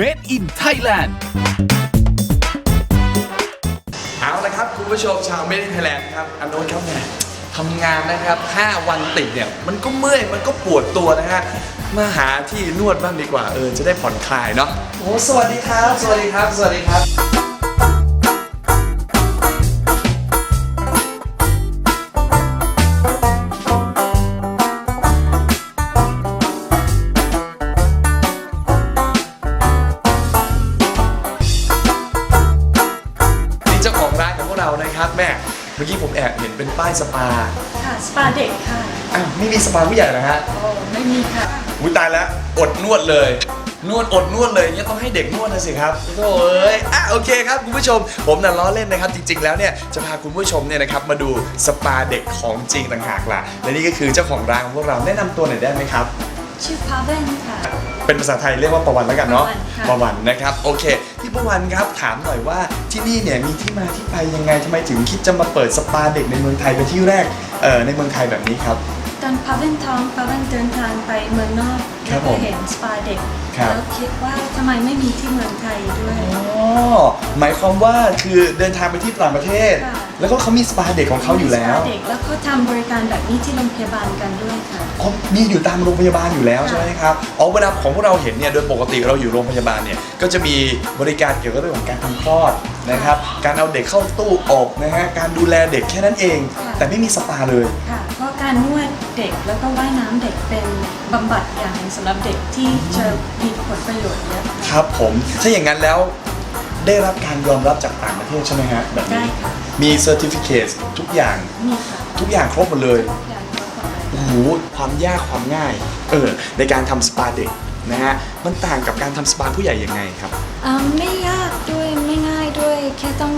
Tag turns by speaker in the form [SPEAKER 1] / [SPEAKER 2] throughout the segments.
[SPEAKER 1] Made in Thailand
[SPEAKER 2] เอาละครับ คุณผู้ชมชาวเมดิไทยแลนด์ครับอันโน้นครับเนี่ยทำงานนะครับ 5 วันติดเนี่ย มันก็เมื่อย มันก็ปวดตัวนะฮะ มาหาที่นวดบ้างดีกว่า เออ จะได้ผ่อนคลายเนาะโอ้สวัสดีครับ สวัสดีครับ สวัสดีครับ กี้ผมแอบเห็นเป็นป้ายสปา
[SPEAKER 3] ค่ะสปาเด็กค่ะ
[SPEAKER 2] อ้าวไม่มีสปาผู้ใหญ่นะฮะ
[SPEAKER 3] โอ้ไม่มีค่ะ
[SPEAKER 2] อุ้ยตายแล้วอดนวดเลย นวดอดนวดเลยเนี่ยต้องให้เด็กนวดนะสิครับโถ่เอ้ยอะโอเคครับคุณผู้ชม ผมน่ะล้อเล่นนะครับ จริง ๆ แล้วเนี่ยจะพาคุณผู้ชมเนี่ยนะครับมาดูสปาเด็กของจริงต่างหากล่ะและนี่ก็คือเจ้าของร้านของพวกเราแนะนำตัวหน่อยได้ไหมครับ
[SPEAKER 3] ชื่อพาเวนค่ะ
[SPEAKER 2] เป็นภาษาไทยเรียกว่าประวันแล้วกันเนาะ
[SPEAKER 3] ประวันค่ะ
[SPEAKER 2] ประวันนะครับโอเค พี่ประวันครับ ถามหน่อยว่าที่นี่เนี่ยมีที่มาที่ไปยังไงทำไมถึงคิดจะมาเปิดสปาเด็กในเมืองไทยเป็นที่แรกเอ่อในเมืองไทยแบบนี้ครับ
[SPEAKER 3] ตอนพาเวนท้องพาเวนเดินทางไปเมืองนอก
[SPEAKER 2] ครั
[SPEAKER 3] แล้
[SPEAKER 2] บ
[SPEAKER 3] ว
[SPEAKER 2] ผ
[SPEAKER 3] ก็
[SPEAKER 2] ม
[SPEAKER 3] เห็นสปาเด็ก
[SPEAKER 2] ครับ
[SPEAKER 3] แล้วคิดว่าทำไมไม่มีที่เมืองไทยด้วย
[SPEAKER 2] อ๋อหมายความว่าคือเดินทางไปที่ต่างประเทศ
[SPEAKER 3] ค่ะ
[SPEAKER 2] แล้วก็เขามีสปาเด็กของเขาอยู่แล้ว
[SPEAKER 3] สปาเด็กแล้วก็ทำบริการแบบนี้ที่โรงพยาบาลกันด้วยค่ะ
[SPEAKER 2] อ๋อมีอยู่ตามโรงพยาบาลอยู่แล้ว
[SPEAKER 3] ค่ะ
[SPEAKER 2] ใช่ไหมครับ อ๋อเวลาของพวกเราเห็นเนี่ยโดยปกติเราอยู่โรงพยาบาลเนี่ยก็จะมีบริการเกี่ยวกับเรื่องของการทำคลอดนะครับ การเอาเด็กเข้าตู้อบนะฮะ การดูแลเด็กแค่นั้นเองแต่ไม่มีสปาเลย
[SPEAKER 3] ค่ะเพราะการนวดเด็กแล้วก็ว่ายน้ำเด็กเป็นบำบัดอย่างหนึ่งสำหรับเด็กที่จะมีผลประโยชน์เยอะ
[SPEAKER 2] ค
[SPEAKER 3] ค่ะ
[SPEAKER 2] รับผม ถ้าอย่างนั้นแล้ว ได้รับการยอมรับจากต่างประเทศใช่ไหมฮะแบบ
[SPEAKER 3] ได้
[SPEAKER 2] นี้
[SPEAKER 3] ค่ะ
[SPEAKER 2] มีเซอร์ติฟิเคตทุกอย่าง
[SPEAKER 3] มีค่ะ
[SPEAKER 2] ทุกอย่างครบหมดเลย
[SPEAKER 3] ทุกอย่างครบหมดเลย
[SPEAKER 2] โอ้โหความยากความง่าย เออ ในการทำสปาเด็กนะฮะ มันต่างกับการทำสปาผู้ใหญ่ยังไงครับ
[SPEAKER 3] อ่าไม่ยากด้วยไม่ง่ายด้วย แค่ต้อง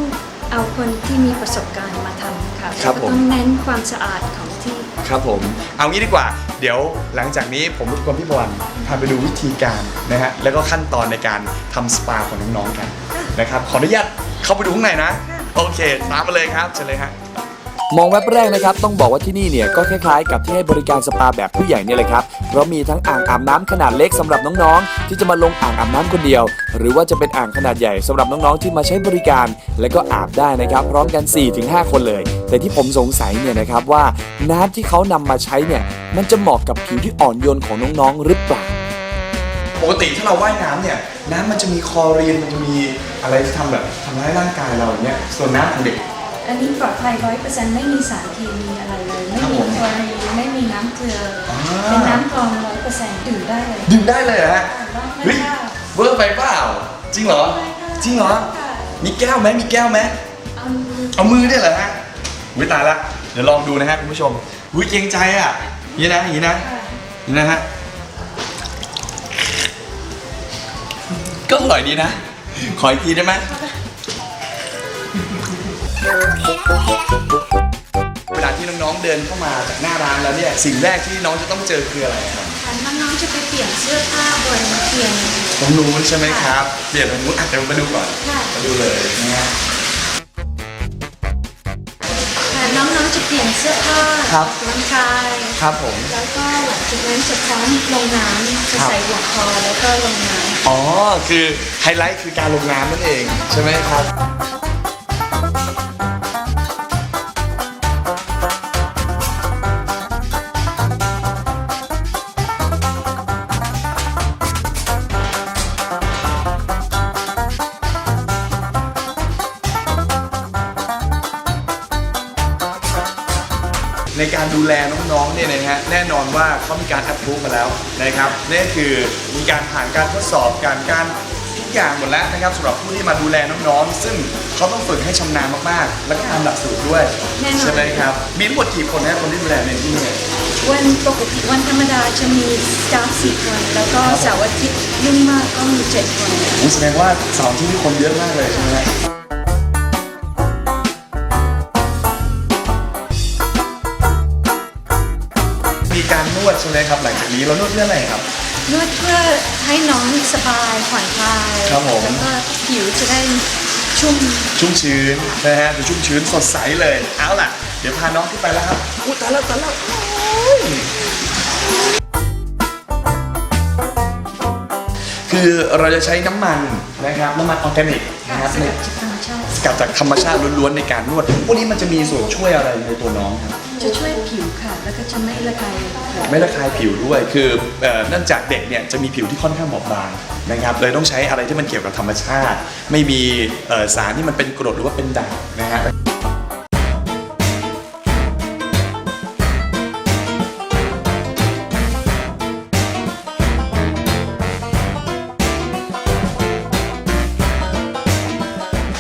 [SPEAKER 3] เอาคนที่มีประสบการณ์มาทำค่ะ
[SPEAKER 2] ครับ
[SPEAKER 3] แล้ว
[SPEAKER 2] ผม
[SPEAKER 3] ก็ต้องเน้นความสะอาดของที่
[SPEAKER 2] ครับผม เอางี้ดีกว่า เดี๋ยวหลังจากนี้ผมรบกวนพี่บอลพาไปดูวิธีการนะฮะ แล้วก็ขั้นตอนในการทำสปาของน้องๆกัน นะครับ ขออนุญาตเข้าไปดูข้างในนะ โอเค ตามมาเลยครับเชิญเลยฮะ
[SPEAKER 4] มองแวบแรกนะครับ ต้องบอกว่าที่นี่เนี่ยก็คล้ายๆ กับที่ให้บริการสปาแบบผู้ใหญ่เนี่ยเลยครับ เพราะมีทั้งอ่างอาบน้ำขนาดเล็กสำหรับน้องๆ ที่จะมาลงอ่างอาบน้ำคนเดียว หรือว่าจะเป็นอ่างขนาดใหญ่สำหรับน้องๆ ที่มาใช้บริการ และก็อาบได้นะครับ พร้อมกัน 4-5 คนเลย แต่ที่ผมสงสัยเนี่ยนะครับว่าน้ำที่เขานำมาใช้เนี่ยมันจะเหมาะกับผิวที่อ่อนโยนของน้องๆหรือเปล่า
[SPEAKER 2] ปกติถ้าเราว่ายน้ำเนี่ยน้ำมันจะมีคลอรีนมันจะมีอะไรที่ทำแบบทำร้ายร่างกายเราอย่างเงี้ยส่วนน้ำของเด็ก
[SPEAKER 3] อันนี้ปลอดภัยร้อยเปอร์เซ็นต์ไม่มีสารเคมีอะไรเลย ไม่
[SPEAKER 2] ครับ
[SPEAKER 3] มี
[SPEAKER 2] ผม
[SPEAKER 3] คลอรีนไม่มีน้ำเกลืออา
[SPEAKER 2] เป็
[SPEAKER 3] เป็นน้ำกรองร้อยเปอร์เซ็นต์ดื่มได้เลย
[SPEAKER 2] ดื่มได้เลยเหรอฮะ
[SPEAKER 3] ลอง
[SPEAKER 2] เฮ้ย
[SPEAKER 3] ค่ะ
[SPEAKER 2] เวอร์ไปเปล่าจริงเหรอ จริงเหรอ
[SPEAKER 3] ค่ะ
[SPEAKER 2] มีแก้วไหมมีแก้วไหม
[SPEAKER 3] เอามือ
[SPEAKER 2] เอามือเนี่ยเหรอฮะวิตายละ เดี๋ยวลองดูนะฮะคุณผู้ชมวิเกรงใจอะอย่างนี้นะอย่างนี้นะ
[SPEAKER 3] ค่ะ
[SPEAKER 2] อย่างนี้นะฮะ ก็อร่อยดีนะ ขออีกทีได้ไหมเวลาที่น้องๆเดินเข้ามาจากหน้าร้านแล้วเนี่ยสิ่งแรกที่น้องจะต้องเจอคืออะไรครับ
[SPEAKER 3] ค่ะน้องๆจะไปเปลี่ยนเสื้อผ้าบนเตียง
[SPEAKER 2] ตรงนู้นใช่ไหมครับเปลี่ยนตรงนู้นอาจจะมาดูก่อน
[SPEAKER 3] ค่ะ
[SPEAKER 2] มาดูเลยนะฮะ
[SPEAKER 3] ค่ะน้องๆจะเปลี่ยนเสื้อผ้า
[SPEAKER 2] ครับ
[SPEAKER 3] ออกกำลังกาย
[SPEAKER 2] ครับผม
[SPEAKER 3] แล้วก็หลังจากนั้นจะพร้อมลงน้ำจะ
[SPEAKER 2] ครับ
[SPEAKER 3] ใส่หัวคอแล้วก็ลงน้ำ
[SPEAKER 2] อ๋อ คือไฮไลท์คือการลงน้ำนั่นเอง ใช่ไหมครับ ในการดูแลน้องๆเนี่ยนะฮะแน่นอนว่าเขามีการแอปพูมาแล้วนะครับนี่คือมีการผ่านการทดสอบการการทุกอย่างหมดแล้วนะครับสำหรับผู้ที่มาดูแลน้องๆ ซึ่งเขาต้องฝึกให้ชำนาญมากๆ แล้วก็ตามหลักสูตรด้วย
[SPEAKER 3] แน่นอน
[SPEAKER 2] ใช่ไหมครับมีทั้งหมดกี่คนนะคนที่ดูแลในที่นี่
[SPEAKER 3] วันปกติวันธรรมดาจะมีสตาฟสี่คน แล้วก็เสาร์อาทิตย์ยุ่งมากก็มีเจ็ดคน
[SPEAKER 2] โอ้แสดงว่าเสาร์ที่นี่คนเยอะมากเลยใช่ไหมฮะ วดใช่ไหมครับ หลังจากนี้เรานวดเพื่ออะไรครับ
[SPEAKER 3] นวดเพื่อให้น้องสบายผ่อนคลาย
[SPEAKER 2] ครับผม
[SPEAKER 3] แล้วก็ผิวจะได้ชุ่ม
[SPEAKER 2] ชุ่มชื้นนะฮะดูชุ่มชื้นสดใสเลยเอาล่ะ เดี๋ยวพาน้องขึ้นไปแล้วครับอุ้ยตายแล้วตายแล้วโอ้ยคือคือเราจะใช้น้ำมันนะครับน้ำมันออร์แกนิก
[SPEAKER 3] ค่ะ
[SPEAKER 2] นะครับ
[SPEAKER 3] ส
[SPEAKER 2] ใน
[SPEAKER 3] กัดจากธรรมชาติ
[SPEAKER 2] สกัดจากธรรมชาติล้วนๆในการนวด พวกนี้มันจะมีส่วนช่วยอะไรในตัวน้องครับ
[SPEAKER 3] จะช่วยผิว ค่ะแล้วก็จะไม่ระคายผิว
[SPEAKER 2] ไม่ระคายผิวด้วย คือเอ่อเนื่องจากเด็กเนี่ยจะมีผิวที่ค่อนข้างบอบบางนะครับ เลยต้องใช้อะไรที่มันเกี่ยวกับธรรมชาติ ไม่มีเอ่อสารที่มันเป็นกรดหรือว่าเป็นด่างนะฮะ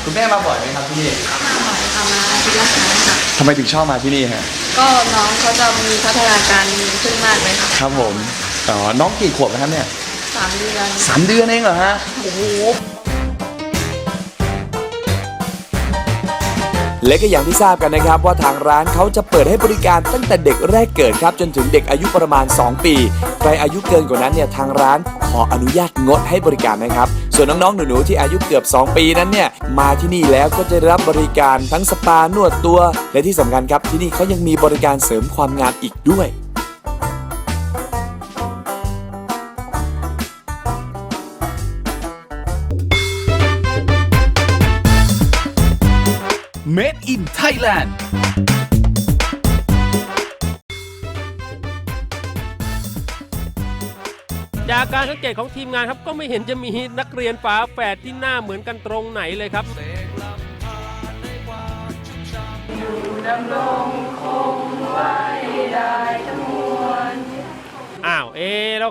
[SPEAKER 2] คุณแม่มาบ่อยไหมครับที่นี่
[SPEAKER 1] มาบ่อยค่ะมาอาทิตย์ละครั้งค่ะ
[SPEAKER 2] ทำไมถึงชอบมาที่นี่ฮะ
[SPEAKER 1] ก็น้องเขาจะมีพัฒนาการดีขึ้นมากเลยค่ะ
[SPEAKER 2] ครับผมอ๋อน้องกี่ขวบนะครับเนี่ย
[SPEAKER 1] สามเดือน
[SPEAKER 2] สามเดือนเองเหรอฮะโอ้โห
[SPEAKER 4] และก็อย่างที่ทราบกันนะครับว่าทางร้านเขาจะเปิดให้บริการตั้งแต่เด็กแรกเกิดครับ จนถึงเด็กอายุประมาณ 2 ปี ใครอายุเกินกว่านั้นเนี่ยทางร้านขออนุญาตงดให้บริการนะครับ ส่วนน้องๆ หนูๆ ที่อายุเกือบ 2 ปีนั้นเนี่ยมาที่นี่แล้วก็จะรับบริการทั้งสปานวดตัว และที่สำคัญครับที่นี่เขายังมีบริการเสริมความงามอีกด้วย
[SPEAKER 5] Made in Thailand
[SPEAKER 6] จากการสังเกตของทีมงานครับก็ไม่เห็นจะมีนักเรียนฝาแฝดที่หน้าเหมือนกันตรงไหนเลยครับอ้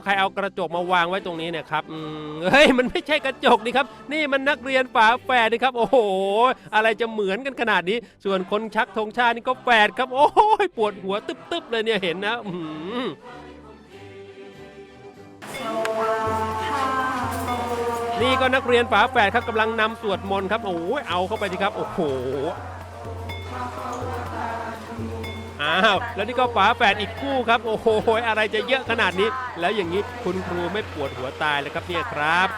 [SPEAKER 6] ใครเอากระจกมาวางไว้ตรงนี้เนี่ยครับเฮ้ยมันไม่ใช่กระจกนี่ครับ นี่มันนักเรียนฝาแฝดนี่ครับ โอ้โห อะไรจะเหมือนกันขนาดนี้ ส่วนคนชักธงชาตินี่ก็แฝดครับ โอ้ยปวดหัวตึ๊บๆเลยเนี่ยเห็นนะอืมนี่ก็นักเรียนฝาแฝดครับกำลังนำสวดมนต์ครับ โอ้ยเอาเข้าไปสิครับ โอ้โห อ้าวแล้วนี่ก็ฝาแฝดอีกคู่ครับ โอ้โหอะไรจะเยอะขนาดนี้ แล้วอย่างนี้คุณครูไม่ปวดหัวตายเลยครับเนี่ยครับ